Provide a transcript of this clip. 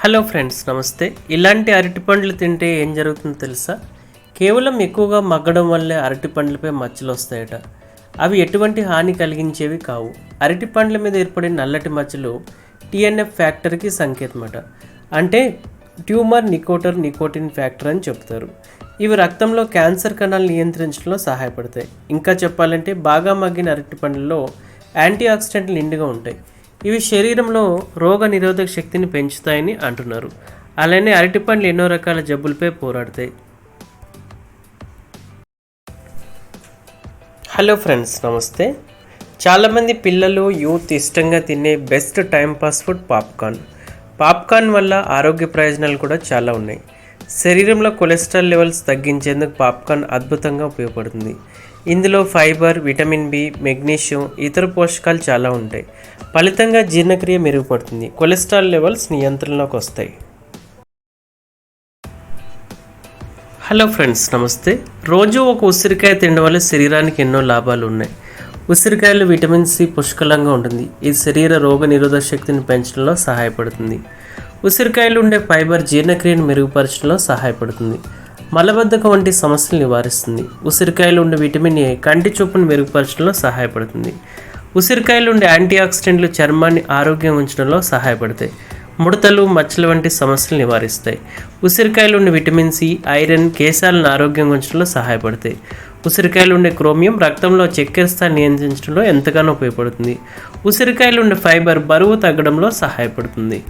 Hello friends నమస్తే. ఇలాంటి అరటి పండ్లు తింటే ఏం జరుగుతుందో తెలుసా? కేవలం ఎక్కువగా మగ్గడం వల్లే అరటి పండ్లపై మచ్చలు వస్తాయట. అవి ఎటువంటి హాని కలిగించేవి కావు. అరటి పండ్ల మీద ఏర్పడే నల్లటి మచ్చలు టిఎన్ఎఫ్ ఫ్యాక్టర్కి సంకేతమట. అంటే ట్యూమర్ నికోటర్ నికోటిన్ ఫ్యాక్టర్ అని చెప్తారు. ఇవి రక్తంలో క్యాన్సర్ కణాలు నియంత్రించడంలో సహాయపడతాయి. ఇంకా చెప్పాలంటే బాగా మగ్గిన అరటి పండ్లలో యాంటీ ఆక్సిడెంట్లు నిండుగా ఉంటాయి. ఇవి శరీరంలో రోగ నిరోధక శక్తిని పెంచుతాయని అంటున్నారు. అలానే అరటి పండ్లు ఎన్నో రకాల జబ్బులపై పోరాడతాయి. హలో ఫ్రెండ్స్ నమస్తే. చాలామంది పిల్లలు యూత్ ఇష్టంగా తినే best time pass food popcorn. Popcorn వల్ల ఆరోగ్య ప్రయోజనాలు కూడా చాలా ఉన్నాయి. శరీరంలో కొలెస్ట్రాల్ లెవెల్స్ తగ్గించేందుకు పాప్కార్న్ అద్భుతంగా ఉపయోగపడుతుంది. ఇందులో ఫైబర్ విటమిన్ బి మెగ్నీషియం ఇతర పోషకాలు చాలా ఉంటాయి. ఫలితంగా జీర్ణక్రియ మెరుగుపడుతుంది. కొలెస్ట్రాల్ లెవెల్స్ నియంత్రణలోకి వస్తాయి. హలో ఫ్రెండ్స్ నమస్తే. రోజు ఒక ఉసిరికాయ తినడం వల్ల శరీరానికి ఎన్నో లాభాలు ఉన్నాయి. ఉసిరికాయలు విటమిన్ సి పుష్కలంగా ఉంటుంది. ఇది శరీర రోగ నిరోధక శక్తిని పెంచడంలో సహాయపడుతుంది. ఉసిరికాయలు ఉండే ఫైబర్ జీర్ణక్రియను మెరుగుపరచడంలో సహాయపడుతుంది. మలబద్ధకం వంటి సమస్యలు నివారిస్తుంది. ఉసిరికాయలు ఉండే విటమిన్ ఏ కంటి చూపును మెరుగుపరచడంలో సహాయపడుతుంది. ఉసిరికాయలు ఉండే యాంటీ ఆక్సిడెంట్లు చర్మాన్ని ఆరోగ్యం ఉంచడంలో సహాయపడతాయి. ముడతలు మచ్చలు వంటి సమస్యలు నివారిస్తాయి. ఉసిరికాయలు ఉండే విటమిన్ సి ఐరన్ కేశాలను ఆరోగ్యంగా ఉంచడంలో సహాయపడతాయి. ఉసిరికాయలు ఉండే క్రోమియం రక్తంలో చక్కెర స్థాయి నియంత్రించడంలో ఎంతగానో ఉపయోగపడుతుంది. ఉసిరికాయలు ఉండే ఫైబర్ బరువు తగ్గడంలో సహాయపడుతుంది.